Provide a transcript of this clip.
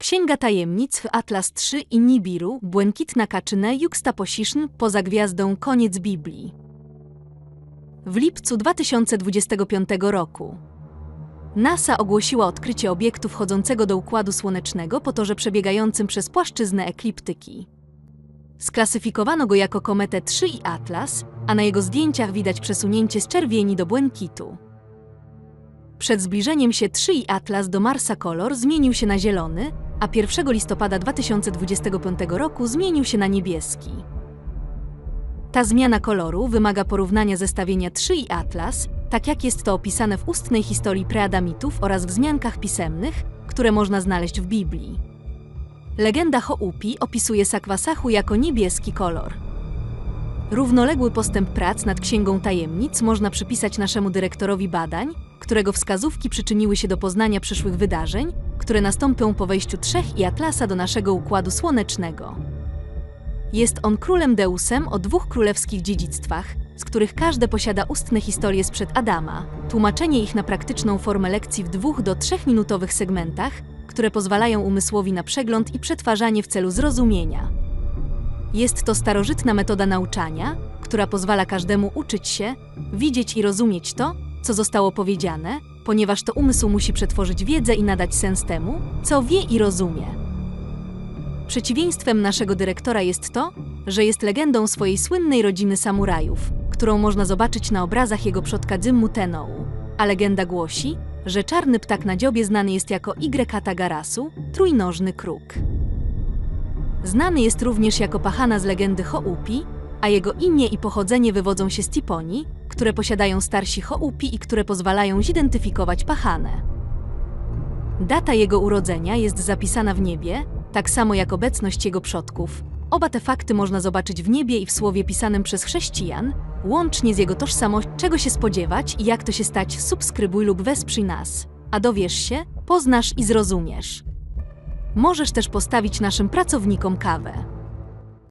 Księga Tajemnic Atlas III i Nibiru, Błękitna Kaczynę Juxtaposition poza gwiazdą Koniec Biblii. W lipcu 2025 roku NASA ogłosiła odkrycie obiektu wchodzącego do Układu Słonecznego po torze przebiegającym przez płaszczyznę ekliptyki. Sklasyfikowano go jako kometę 3 i Atlas, a na jego zdjęciach widać przesunięcie z czerwieni do błękitu. Przed zbliżeniem się 3 i Atlas do Marsa kolor zmienił się na zielony, a 1 listopada 2025 roku zmienił się na niebieski. Ta zmiana koloru wymaga porównania zestawienia 3 i Atlas, tak jak jest to opisane w ustnej historii preadamitów oraz wzmiankach pisemnych, które można znaleźć w Biblii. Legenda Ho'upi opisuje Sakwasachu jako niebieski kolor. Równoległy postęp prac nad Księgą Tajemnic można przypisać naszemu dyrektorowi badań, którego wskazówki przyczyniły się do poznania przyszłych wydarzeń, które nastąpią po wejściu Trzech i Atlasa do naszego Układu Słonecznego. Jest on królem Deusem o dwóch królewskich dziedzictwach, z których każde posiada ustne historie sprzed Adama, tłumaczenie ich na praktyczną formę lekcji w dwóch do trzech minutowych segmentach, które pozwalają umysłowi na przegląd i przetwarzanie w celu zrozumienia. Jest to starożytna metoda nauczania, która pozwala każdemu uczyć się, widzieć i rozumieć to, co zostało powiedziane, ponieważ to umysł musi przetworzyć wiedzę i nadać sens temu, co wie i rozumie. Przeciwieństwem naszego dyrektora jest to, że jest legendą swojej słynnej rodziny samurajów, którą można zobaczyć na obrazach jego przodka Dzymmu Tenou. A legenda głosi, że czarny ptak na dziobie znany jest jako Y Garasu, trójnożny kruk. Znany jest również jako pachana z legendy Ho'upi, a jego imię i pochodzenie wywodzą się z Tiponi, które posiadają starsi Ho'upi i które pozwalają zidentyfikować pachanę. Data jego urodzenia jest zapisana w niebie, tak samo jak obecność jego przodków. Oba te fakty można zobaczyć w niebie i w słowie pisanym przez chrześcijan, łącznie z jego tożsamością, czego się spodziewać i jak to się stać, subskrybuj lub wesprzyj nas. A dowiesz się, poznasz i zrozumiesz. Możesz też postawić naszym pracownikom kawę.